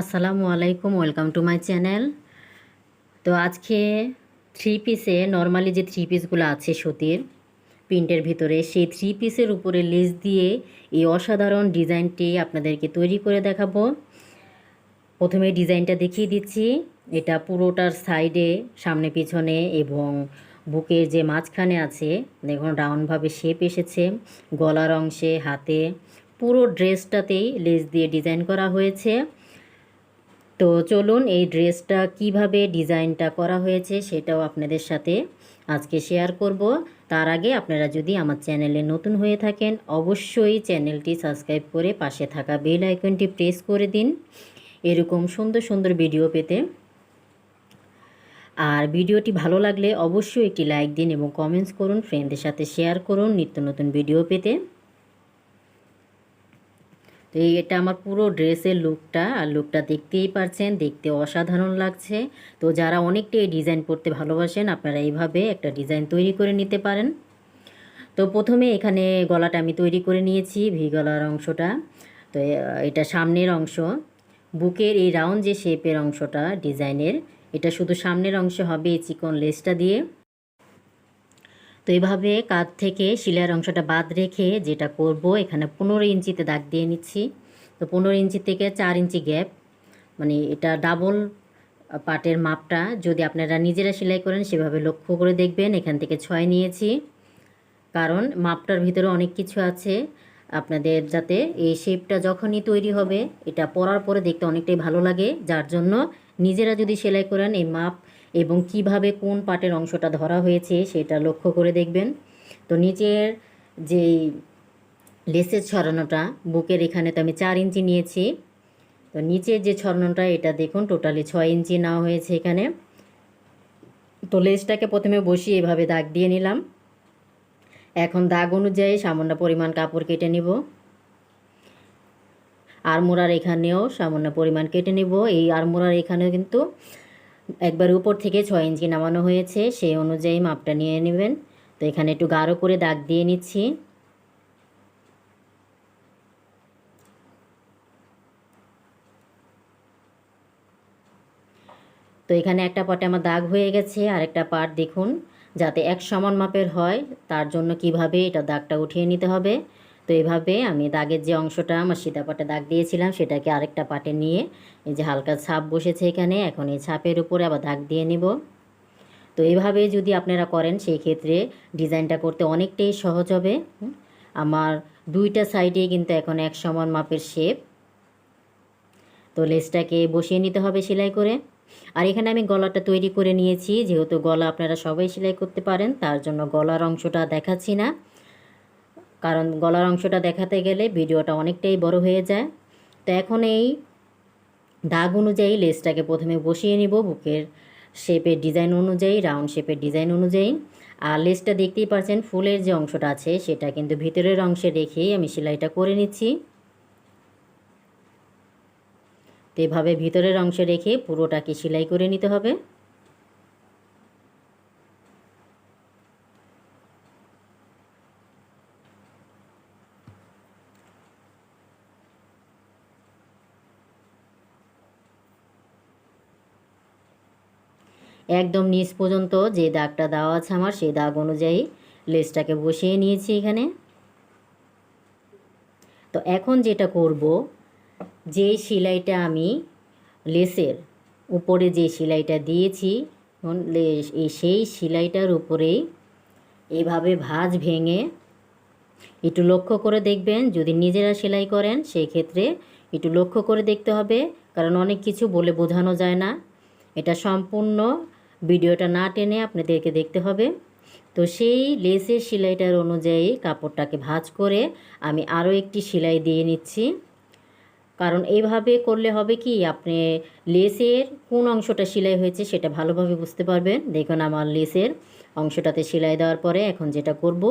আসসালামু আলাইকুম, welcome to my channel. তো আজকে থ্রি পিসে নর্মালি যে থ্রি পিসগুলো আছে সুতির, প্রিন্টের ভিতরে, সেই থ্রি পিসের উপরে লেস দিয়ে এই অসাধারণ ডিজাইনটি আপনাদেরকে তৈরি করে দেখাবো। প্রথমে ডিজাইনটা দেখিয়ে দিচ্ছি। এটা পুরোটার সাইডে সামনে পিছনে এবং বুকের যে মাঝখানে আছে, দেখুন রাউন্ডভাবে শেপ এসেছে, গলার অংশে, হাতে, পুরো ড্রেসটাতেই লেস দিয়ে ডিজাইন করা হয়েছে। তো চলুন এই ড্রেসটা কীভাবে ডিজাইনটা করা হয়েছে সেটাও আপনাদের সাথে আজকে শেয়ার করব। তার আগে আপনারা যদি আমার চ্যানেলে নতুন হয়ে থাকেন, অবশ্যই চ্যানেলটি সাবস্ক্রাইব করে পাশে থাকা বেল আইকনটি প্রেস করে দিন। এরকম সুন্দর সুন্দর ভিডিও পেতে। আর ভিডিওটি ভালো লাগলে অবশ্যই একটি লাইক দিন এবং কমেন্টস করুন, ফ্রেন্ডদের সাথে শেয়ার করুন, নিত্য নতুন ভিডিও পেতে। তো এটা আমার পুরো ড্রেসের লুকটা আর লুকটা দেখতেই পারছেন, দেখতে অসাধারণ লাগছে। তো যারা অনেকটা এই ডিজাইন পড়তে ভালোবাসেন, আপনারা এইভাবে একটা ডিজাইন তৈরি করে নিতে পারেন। তো প্রথমে এখানে গলাটা আমি তৈরি করে নিয়েছি, ভি গলার অংশটা। তো এটা সামনের অংশ। বুকের এই রাউন্ড যে শেপের অংশটা, ডিজাইনের, এটা শুধু সামনের অংশ হবে এই চিকন লেসটা দিয়ে। তো এভাবে কাঁধ থেকে শিলার অংশটা বাদ রেখে যেটা করব, এখানে পনেরো ইঞ্চিতে দাগ দিয়ে নিচ্ছি। তো পনেরো ইঞ্চি থেকে চার ইঞ্চি গ্যাপ মানে এটা ডাবল পাটের মাপটা। যদি আপনারা নিজেরা সেলাই করেন, সেভাবে লক্ষ্য করে দেখবেন, এখান থেকে ছয় নিয়েছি। কারণ মাপটার ভিতরে অনেক কিছু আছে। আপনাদের যাতে এই শেপটা যখনই তৈরি হবে, এটা পরার পরে দেখতে অনেকটাই ভালো লাগে। যার জন্য নিজেরা যদি সেলাই করেন, এই মাপ এবং কীভাবে কোন পাটের অংশটা ধরা হয়েছে সেটা লক্ষ্য করে দেখবেন। তো নিচের যেই লেসের ছড়ানোটা, বুকের এখানে তো আমি চার ইঞ্চি নিয়েছি। তো নিচের যে ছড়ানোটা, এটা দেখুন, টোটালি ছয় ইঞ্চি নেওয়া হয়েছে এখানে। তো লেসটাকে প্রথমে বসিয়ে এভাবে দাগ দিয়ে নিলাম। এখন দাগ অনুযায়ী সামান্য পরিমাণ কাপড় কেটে নিব। আরমোড়ার এখানেও সামান্য পরিমাণ কেটে নিব। এই আরমোড়ার এখানেও কিন্তু একবার উপর থেকে ছয় ইঞ্চি নামানো হয়েছে, সেই অনুযায়ী মাপটা নিয়ে নেবেন। তো এখানে একটু গাঢ় করে দাগ দিয়ে নিচ্ছি। তো এখানে একটা পাটে আমার দাগ হয়ে গেছে আর একটা পাট দেখুন, যাতে এক সমান মাপের হয়, তার জন্য কীভাবে এটা দাগটা উঠিয়ে নিতে হবে। এভাবে আমি দাগের যে অংশটা আমার সীতা পাটে দাগ দিয়েছিলাম, সেটাকে আরেকটা পাটে নিয়ে এই যে হালকা ছাপ বসেছে এখানে, এখন এই ছাপের উপরে আবার দাগ দিয়ে নিব। তো এইভাবে যদি আপনারা করেন, সেই ক্ষেত্রে ডিজাইনটা করতে অনেকটাই সহজ হবে। আমার দুইটা সাইডে কিন্তু এখন এক সমান মাপের শেপ। তো লেসটাকে বসিয়ে নিতে হবে সেলাই করে। আর এখানে আমি গলাটা তৈরি করে নিয়েছি, যেহেতু গলা আপনারা সবাই সেলাই করতে পারেন, তার জন্য গলার অংশটা দেখাচ্ছি না। কারণ গলার অংশটা দেখাতে গেলে ভিডিওটা অনেকটাই বড় হয়ে যায়। তো এখন এই দাগ অনুযায়ী লেসটাকে প্রথমে বসিয়ে নিব বুকের শেপের ডিজাইন অনুযায়ী, রাউন্ড শেপের ডিজাইন অনুযায়ী। আর লেসটা দেখতেই পাচ্ছেন ফুলের যে অংশটা আছে সেটা কিন্তু ভিতরের অংশে রেখেই আমি সেলাইটা করে নিচ্ছি। তো এভাবে ভিতরের অংশে রেখে পুরোটাকে সেলাই করে নিতে হবে। একদম নিচ পর্যন্ত যে দাগটা দেওয়া আছে আমার, সেই দাগ অনুযায়ী লেসটাকে বসিয়ে নিয়েছি এখানে। তো এখন যেটা করব, যে সেলাইটা আমি লেসের উপরে যে সেলাইটা দিয়েছি সেই সেলাইটার উপরেই এভাবে ভাঁজ ভেঙে একটু লক্ষ্য করে দেখবেন, যদি নিজেরা সেলাই করেন, সেই ক্ষেত্রে একটু লক্ষ্য করে দেখতে হবে, কারণ অনেক কিছু বলে বোঝানো যায় না। এটা সম্পূর্ণ ভিডিওটা না টেনে আপনাদেরকে দেখতে হবে। তো সেই লেসের সেলাইটার অনুযায়ী কাপড়টাকে ভাঁজ করে আমি আরও একটি সেলাই দিয়ে নিচ্ছি। কারণ এইভাবে করলে হবে কি, আপনি লেসের কোন অংশটা সেলাই হয়েছে সেটা ভালোভাবে বুঝতে পারবেন। দেখুন আমার লেসের অংশটাতে সেলাই দেওয়ার পরে এখন যেটা করব,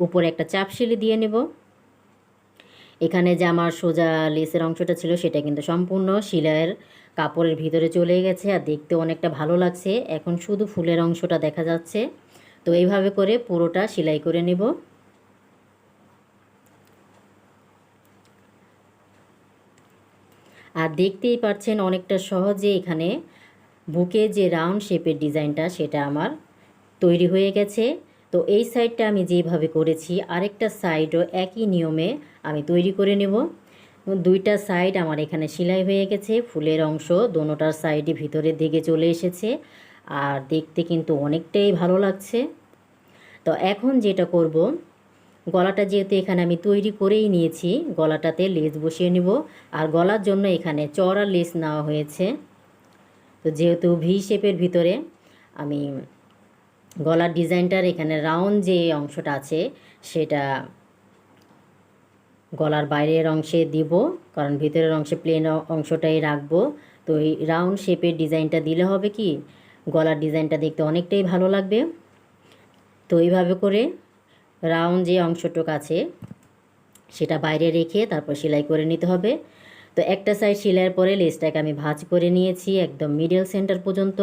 উপরে একটা চাপ সিলি দিয়ে নেব। এখানে যে আমার সোজা লেসের অংশটা ছিল সেটা কিন্তু সম্পূর্ণ সেলাইয়ের কাপড়ের ভিতরে চলে গেছে আর দেখতে অনেকটা ভালো লাগছে। এখন শুধু ফুলের অংশটা দেখা যাচ্ছে। তো এইভাবে করে পুরোটা সেলাই করে নেব। আর দেখতেই পাচ্ছেন অনেকটা সহজে এখানে বুকে যে রাউন্ড শেপের ডিজাইনটা, সেটা আমার তৈরি হয়ে গেছে। তো এই সাইডটা আমি যেভাবে করেছি, আরেকটা সাইডও একই নিয়মে আমি তৈরি করে নেব। দুইটা সাইড আমার এখানে সেলাই হয়ে গেছে। ফুলের অংশ দোনোটার সাইডে ভিতরের দিকে চলে এসেছে। আর দেখতে কিন্তু অনেকটাই ভালো লাগছে। তো এখন যেটা করব, গলাটা যেহেতু এখানে আমি তৈরি করেই নিয়েছি, গলাটাতে লেস বসিয়ে নিব। আর গলার জন্য এখানে চড়া লেস নেওয়া হয়েছে। তো যেহেতু ভি শেপের ভিতরে, আমি গলার ডিজাইনটার এখানে রাউন্ড যে অংশটা আছে, সেটা গলার বাইরের অংশে দিব, কারণ ভিতরের অংশে প্লেন অংশটাই রাখব। তো এই রাউন্ড শেপের ডিজাইনটা দিলে হবে কি? গলার ডিজাইনটা দেখতে অনেকটাই ভালো লাগবে। তো এইভাবে করে রাউন্ড যে অংশটুক আছে, সেটা বাইরে রেখে তারপর সেলাই করে নিতে হবে। তো একটা সাইড সেলাইয়ের পরে লেসটাকে আমি ভাঁজ করে নিয়েছি, একদম মিডল সেন্টার পর্যন্ত।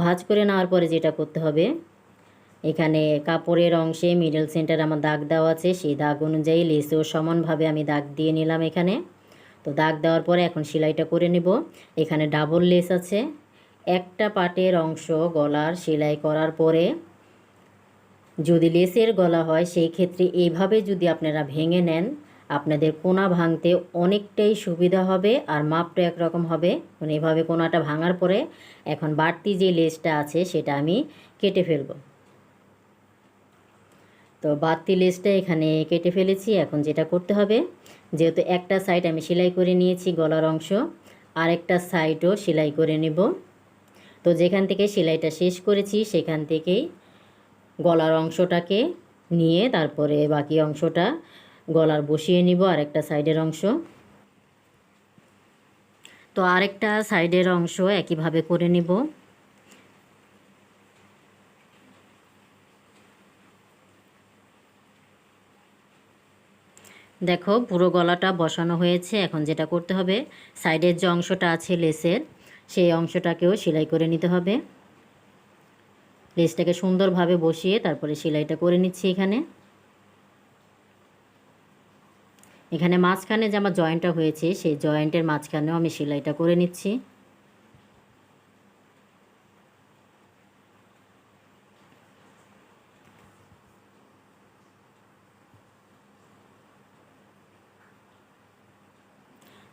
ভাঁজ করে নেওয়ার পরে যেটা করতে হবে এখানে কাপড়ের অংশে মিডল সেন্টার আমার দাগ দেওয়া আছে, সেই দাগ অনুযায়ী লেসেও সমানভাবে আমি দাগ দিয়ে নিলাম এখানে। তো দাগ দেওয়ার পরে এখন সেলাইটা করে নেব। এখানে ডাবল লেস আছে। একটা পাটের অংশ গলার সেলাই করার পরে যদি লেসের গলা হয়, সেই ক্ষেত্রে এইভাবে যদি আপনারা ভেঙে নেন, আপনাদের কোনা ভাঙতে অনেকটাই সুবিধা হবে আর মাপটা একরকম হবে। মানে এভাবে কোনাটা ভাঙার পরে এখন বাড়তি যে লেসটা আছে, সেটা আমি কেটে ফেলব। তো বাড়তি লেসটা এখানে কেটে ফেলেছি, এখন যেটা করতে হবে, যেহেতু একটা সাইড আমি সেলাই করে নিয়েছি গলার অংশ, আরেকটা সাইডও সেলাই করে নেব। তো যেখান থেকে সেলাইটা শেষ করেছি, সেখান থেকেই গলার অংশটাকে নিয়ে তারপরে বাকি অংশটা গলার বসিয়ে নিব, আরেকটা সাইডের অংশ। তো আরেকটা সাইডের অংশ একইভাবে করে নিব। দেখো পুরো গলাটা বসানো হয়েছে, এখন যেটা করতে হবে, সাইডের যে অংশটা আছে লেসের, সেই অংশটাকেও সেলাই করে নিতে হবে। লেসটাকে সুন্দরভাবে বসিয়ে তারপরে সেলাইটা করে নিচ্ছি এখানে। এখানে মাঝখানে যে আমার জয়েন্টটা হয়েছে, সেই জয়েন্টের মাঝখানেও আমি সেলাইটা করে নিচ্ছি।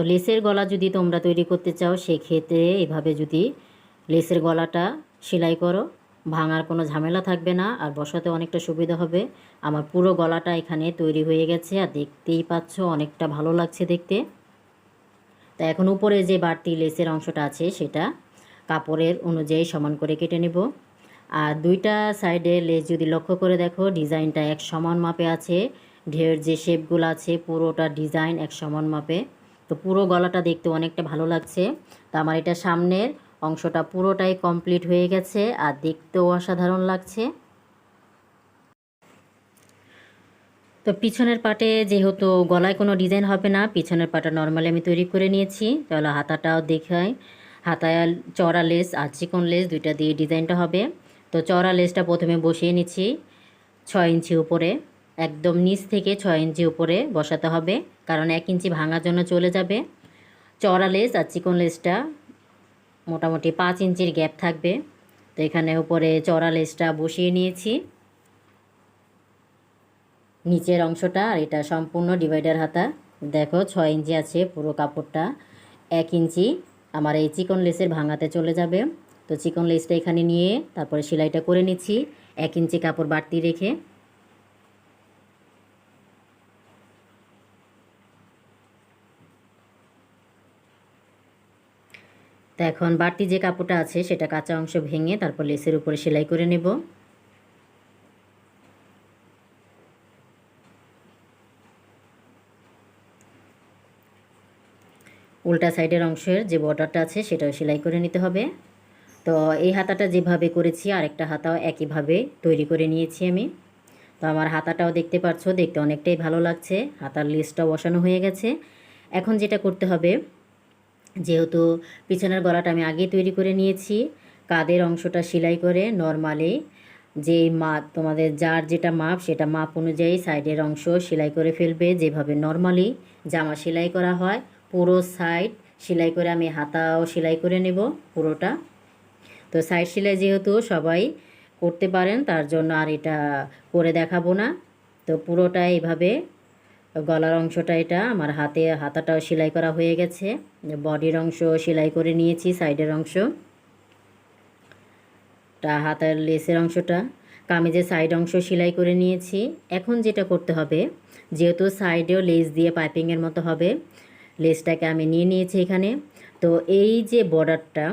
তো লেসের গলা যদি তোমরা তৈরি করতে চাও, সেক্ষেত্রে এভাবে যদি লেসের গলাটা সেলাই করো, ভাঙার কোনো ঝামেলা থাকবে না, আর বসাতে অনেকটা সুবিধা হবে। আমার পুরো গলাটা এখানে তৈরি হয়ে গেছে, আর দেখতেই পাচ্ছ অনেকটা ভালো লাগছে দেখতে। তা এখন উপরে যে বাড়তি লেসের অংশটা আছে, সেটা কাপড়ের অনুযায়ী সমান করে কেটে নেব। আর দুইটা সাইডে লেস যদি লক্ষ্য করে দেখো, ডিজাইনটা এক সমান মাপে আছে। ঢের যে শেপগুলো আছে, পুরোটা ডিজাইন এক সমান মাপে। তো পুরো গলাটা দেখতে অনেকটা ভালো লাগছে। তো আমার এটা সামনের অংশটা পুরোটাই কমপ্লিট হয়ে গেছে আর দেখতেও অসাধারণ লাগছে। তো পিছনের পাটে যেহেতু গলায় কোনো ডিজাইন হবে না, পিছনের পাটা নর্মালি আমি তৈরি করে নিয়েছি। তাহলে হাতাটাও দেখাই। হাতায় চড়া লেস আর চিকন লেস দুইটা দিয়ে ডিজাইনটা হবে। তো চড়া লেসটা প্রথমে বসিয়ে নিচ্ছি ছয় ইঞ্চি উপরে। একদম নিচ থেকে ছয় ইঞ্চি উপরে বসাতে হবে, কারণ এক ইঞ্চি ভাঙার জন্য চলে যাবে। চড়া লেস আর চিকন লেসটা মোটামুটি পাঁচ ইঞ্চির গ্যাপ থাকবে। তো এখানে উপরে চড়া লেসটা বসিয়ে নিয়েছি। নিচের অংশটা আর এটা সম্পূর্ণ ডিভাইডার হাতা। দেখো, ছয় ইঞ্চি আছে পুরো কাপড়টা। এক ইঞ্চি আমার এই চিকন লেসের ভাঙাতে চলে যাবে। তো চিকন লেসটা এখানে নিয়ে তারপরে সেলাইটা করে নিচ্ছি। এক ইঞ্চি কাপড় বাড়তি রেখে। তো এখন বাড়তি যে কাপড়টা আছে, সেটা কাঁচা অংশ ভেঙে তারপর লেসের উপরে সেলাই করে নেব। উল্টা সাইডের অংশের যে বর্ডারটা আছে, সেটাও সেলাই করে নিতে হবে। তো এই হাতাটা যেভাবে করেছি, আরেকটা হাতাও একইভাবে তৈরি করে নিয়েছি আমি। তো আমার হাতাটাও দেখতে পাচ্ছ, দেখতে অনেকটাই ভালো লাগছে। হাতার লিস্টটাও বসানো হয়ে গেছে। এখন যেটা করতে হবে যেহেতু পিছনের গলাটা আমি আগেই তৈরি করে নিয়েছি, কাদের অংশটা সেলাই করে নর্মালি যে মাপ তোমাদের যার যেটা মাপ সেটা মাপ অনুযায়ী সাইডের অংশ সেলাই করে ফেলবে যেভাবে নর্মালি জামা সেলাই করা হয়, পুরো সাইড সেলাই করে আমি হাতাও সেলাই করে নেব পুরোটা। তো সাইড সেলাই যেহেতু সবাই করতে পারেন, তার জন্য আর এটা করে দেখাবো না। তো পুরোটা এইভাবে গলার অংশটা এটা, আমার হাতে, হাতাটাও সেলাই করা হয়ে গেছে। বডির অংশ সেলাই করে নিয়েছি, সাইডের অংশ। তা হাতের লেসের অংশটা, কামিজের সাইড অংশ সেলাই করে নিয়েছি। এখন যেটা করতে হবে, যেহেতু সাইডেও লেস দিয়ে পাইপিংয়ের মতো হবে, লেসটাকে আমি নিয়ে নিয়েছি এখানে। তো এই যে বর্ডারটা,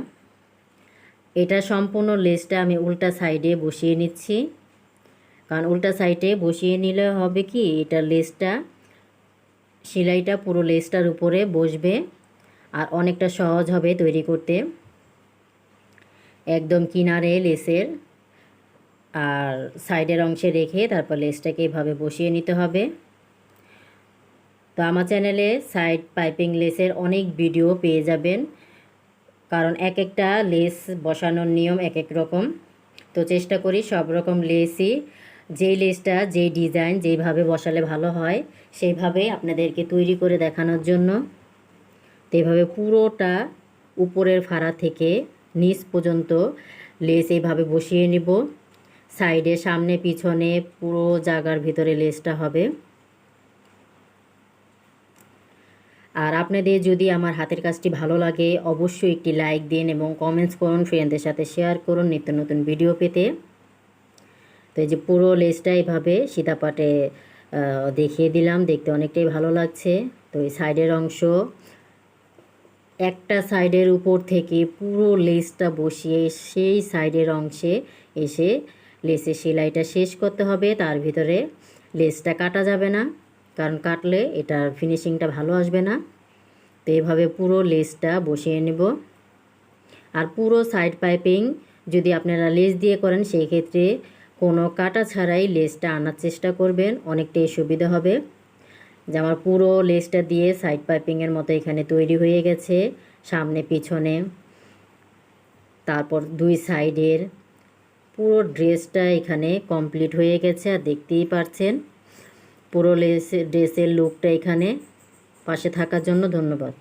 এটা সম্পূর্ণ লেসটা আমি উল্টা সাইডে বসিয়ে নিচ্ছি। কারণ উল্টা সাইডে বসিয়ে নিলে হবে কি, এটা লেসটা সেলাইটা পুরো লেসটার উপরে বসবে আর অনেকটা সহজ হবে তৈরি করতে। একদম কিনারে লেসের আর সাইডের অংশে রেখে তারপর লেসটাকে এভাবে বসিয়ে নিতে হবে। তো আমার চ্যানেলে সাইড পাইপিং লেসের অনেক ভিডিও পেয়ে যাবেন, কারণ এক একটা লেস বসানোর নিয়ম এক এক রকম। তো চেষ্টা করি সব রকম লেসই যেই লেসটা যেই ডিজাইন যেইভাবে বসালে ভালো হয় সেইভাবে আপনাদেরকে তৈরি করে দেখানোর জন্য। তো এইভাবে পুরোটা উপরের ফাড়া থেকে নিচ পর্যন্ত লেস এইভাবে বসিয়ে নিব। সাইডে সামনে পিছনে পুরো জায়গার ভিতরে লেসটা হবে। আর আপনাদের যদি আমার হাতের কাজটি ভালো লাগে, অবশ্যই একটি লাইক দিন এবং কমেন্টস করুন ফ্রেন্ডদের সাথে শেয়ার করুন নিত্য নতুন ভিডিও পেতে। তো এই যে পুরো লেসটা এইভাবে সীতাপাটে দেখিয়ে দিলাম। দেখতে অনেকটাই ভালো লাগছে। তো এই সাইডের অংশ, একটা সাইডের উপর থেকে পুরো লেসটা বসিয়ে সেই সাইডের অংশে এসে লেসের সেলাইটা শেষ করতে হবে। তার ভিতরে লেসটা কাটা যাবে না, কারণ কাটলে এটার ফিনিশিংটা ভালো আসবে না। তো এইভাবে পুরো লেসটা বসিয়ে নেব। আর পুরো সাইড পাইপিং যদি আপনারা লেস দিয়ে করেন, সেই ক্ষেত্রে কোনো কাটা ছাড়াই লেসটা আনার চেষ্টা করবেন, অনেকটাই সুবিধা হবে। যে আমার পুরো লেসটা দিয়ে সাইড পাইপিংয়ের মতো এখানে তৈরি হয়ে গেছে, সামনে, পিছনে। তারপর দুই সাইডের পুরো ড্রেসটা এখানে কমপ্লিট হয়ে গেছে, আর দেখতেই পারছেন। পুরো লেস ড্রেসের লুকটা এখানে পাশে থাকার জন্য ধন্যবাদ।